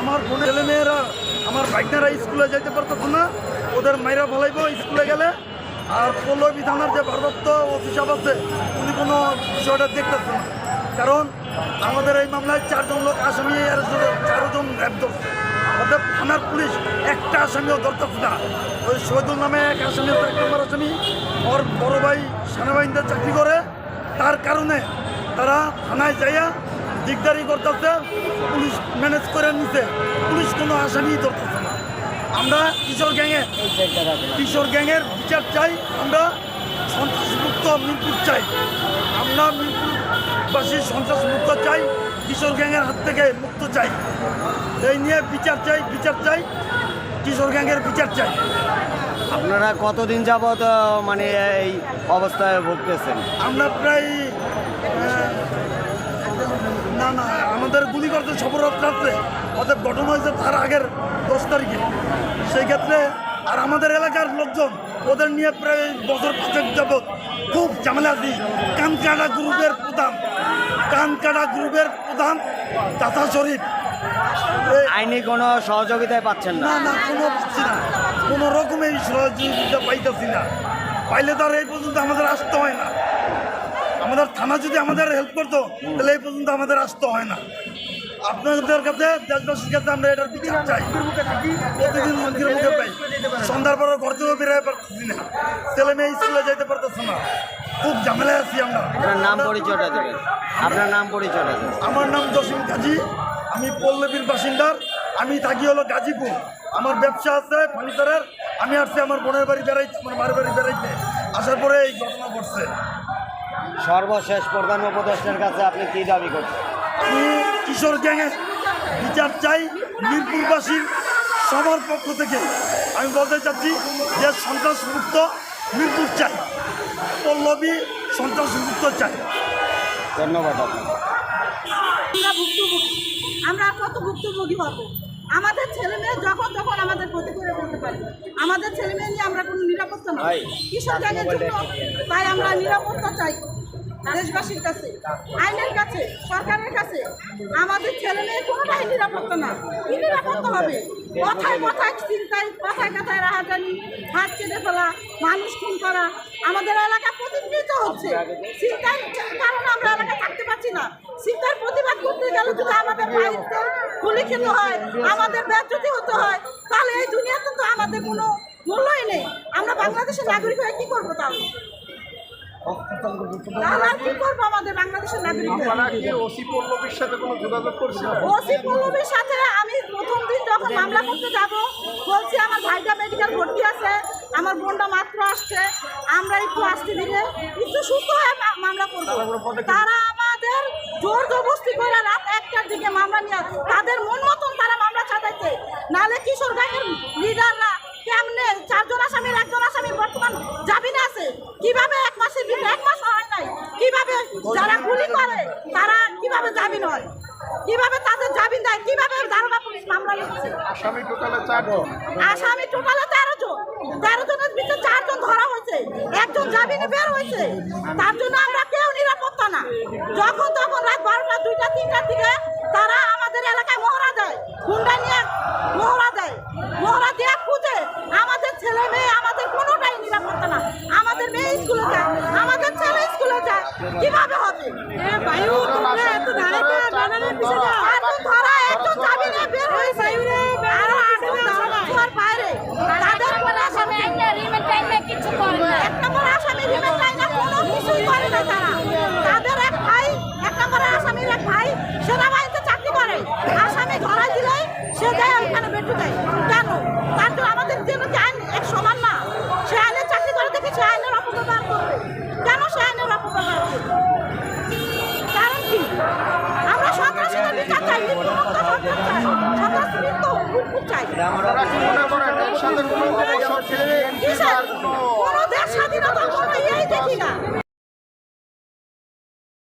আমার ছেলে মেয়েরা আমার বাইকনারা স্কুলে যেতে পারতেছে না। ওদের মাইরা ফলাইব স্কুলে গেলে। আর পল্লবী থানার যে ভারপ্রাপ্ত অফিসার আছে, উনি কোনো বিষয়টা দেখতেছে না। কারণ আমাদের এই মামলায় চারজন লোক আসামি আর চারজন র্যাব অর্থাৎ থানার পুলিশ একটা আসামিও ধরতেছে না। ওই শহীদুল নামে এক আসামি, এক নম্বর আসামি, ওর বড় ভাই সেনাবাহিনীতে চাকরি করে। তার কারণে তারা থানায় যাইয়া দিকদারি করতেছে পুলিশ ম্যানেজ করে নিছে। পুলিশ কোনো আসামি ধরতেছে না। আমরা কিশোর গ্যাংয়ে কিশোর গ্যাংয়ের বিচার চাই আমরা সন্ত্রাসমুক্ত মিরপুর চাই। আমরা মিরপুরবাসী সন্ত্রাসমুক্ত চাই কিশোর গ্যাংয়ের হাত থেকে মুক্ত চাই। এই নিয়ে বিচার চাই বিচার চাই কিশোর গ্যাংয়ের বিচার চাই। আপনারা কতদিন যাবত মানে এই অবস্থায় ভুগতেছেন? আমরা প্রায় না না আমাদের গুলি করতে সফরত রাত্রে অতএব ঘটনা হয়েছে তার আগের দশ তারিখে। সেই ক্ষেত্রে আর আমাদের এলাকার লোকজন ওদের নিয়ে প্রায় বছর পাঁচেক যাবৎ খুব ঝামেলা আছি। কানকাটা গ্রুপের প্রধান কানকাটা গ্রুপের প্রধান দাতা শরীফ। আইনি কোনো সহযোগিতায় পাচ্ছেন না। না না কোনো পাচ্ছি না। কোনো রকমের সহযোগিতা পাইতেছি না। পাইলে তো আর এই পর্যন্ত আমাদের আসতে হয় না। আমাদের থানা যদি আমাদের হেল্প করতো তাহলে এই পর্যন্ত আমাদের আসতে হয় না। আপনাদের কাছে দেশবাসীর কাছে আমরা এটার বিচার চাই। প্রতিদিন মন্দিরের মুখে পাই। সন্ধ্যার পর ঘর থেকে বেরোয় পারতেছি না। ছেলে মেয়ে স্কুলে যেতে পারতেছে না। খুব ঝামেলায় আছি আমরা। আপনার নাম পরিচয়টা দেবেন। আপনার নাম পরিচয়টা আমার নাম জসিম কাজী। আমি পল্লবীর বাসিন্দার। আমি থাকি হলো গাজীপুর। আমার ব্যবসা আছে ফার্নিচারের। আমি আসছি আমার বোনের বাড়ি বেড়াইতে আমার মার বাড়ি বেড়াইতে। আসার পরে এই ঘটনা ঘটছে। সর্বশেষ প্রধান উপদেষ্টার কাছে আপনি কি দাবি করছেন? কিশোর গ্যাংয়ের বিচার চাই মিরপুরবাসীর সবার পক্ষ থেকে। আমি বলতে চাচ্ছি যে সন্ত্রাসমুক্ত মিরপুর চাই। পল্লবী সন্ত্রাসমুক্ত চাই। ধন্যবাদ আপনাকে। আমরা ভুক্তভোগী। আমরা কত ভুক্তভোগী হব? আমাদের ছেলে মেয়ে যখন তখন আমাদের ক্ষতি করে বলতে পারে আমাদের ছেলে মেয়ে নিয়ে আমরা কোনো গ্যাংয়ের জন্য তাই আমরা নিরাপত্তা চাই দেশবাসীর কাছে আইনের কাছে সরকারের কাছে। আমাদের ছেলে মেয়ে কোনোটাই নিরাপত্তা না। কি নিরাপত্তা হবে? কথায় কথায় চিন্তায় কথায় কথায় রাহাজানি হাত কেটে ফেলা মানুষ খুন করা। আমাদের এলাকা প্রতিনিধিত হচ্ছে। চিন্তার কারণে আমরা এলাকা থাকতে পারছি না। চিন্তার প্রতিবাদ করতে গেলে যদি আমাদের বাড়িতে গুলি খেতে হয় আমাদের ব্যাচ্যুতি হতে হয় নাগরিক হয়ে কি করব তাহলে আমি প্রথম দিন যখন মামলা করতে যাব বলছি আমার ভাইটা মেডিকেল ভর্তি আছে আমার বোনটা মাত্র আসছে আমরা একটু আসতে দিলে একটু সুস্থ হয়ে মামলা করব। তারা আমাদের জোর জবরদস্তি করে রাত একটার দিকে মামলা নিয়ে তাদের মন মতন তারা মামলা চাটাইছে নালে কিশোর ব্যাংকের লিডাররা কীভাবে এক মাসের ভিতরে এক মাস হয় নাই। কীভাবে যারা গুলি করে তারা কীভাবে জামিন হয়? কীভাবে তাদের জামিন দেয়? কীভাবে দারোগা পুলিশ মামলা নিচ্ছে? আসামি টোটালে চারজন। আসামি টোটালে তেরো জন। তেরো জনের ভিতরে চারজন ধরা হয়েছে। একজন জামিনে বের হয়েছে। তার জন্য আমরা কেউ সে যায় ওইখানে বেটু দেয় কেন? তার জন্য আমাদের জন্য কি আইন এক সমান না। সে আইনের চাকরি করে দেখি সে আইনের অপব্যবহার করবে। কেন সে আইনের অপব্যবহার করবে? কারণ কি? আমরা সন্ত্রাসীদের বিচার চাই চাই সন্ত্রাস মুক্ত মুক্ত চাই কোনো? কোনো দেশ স্বাধীনতা কোনো ইয়েই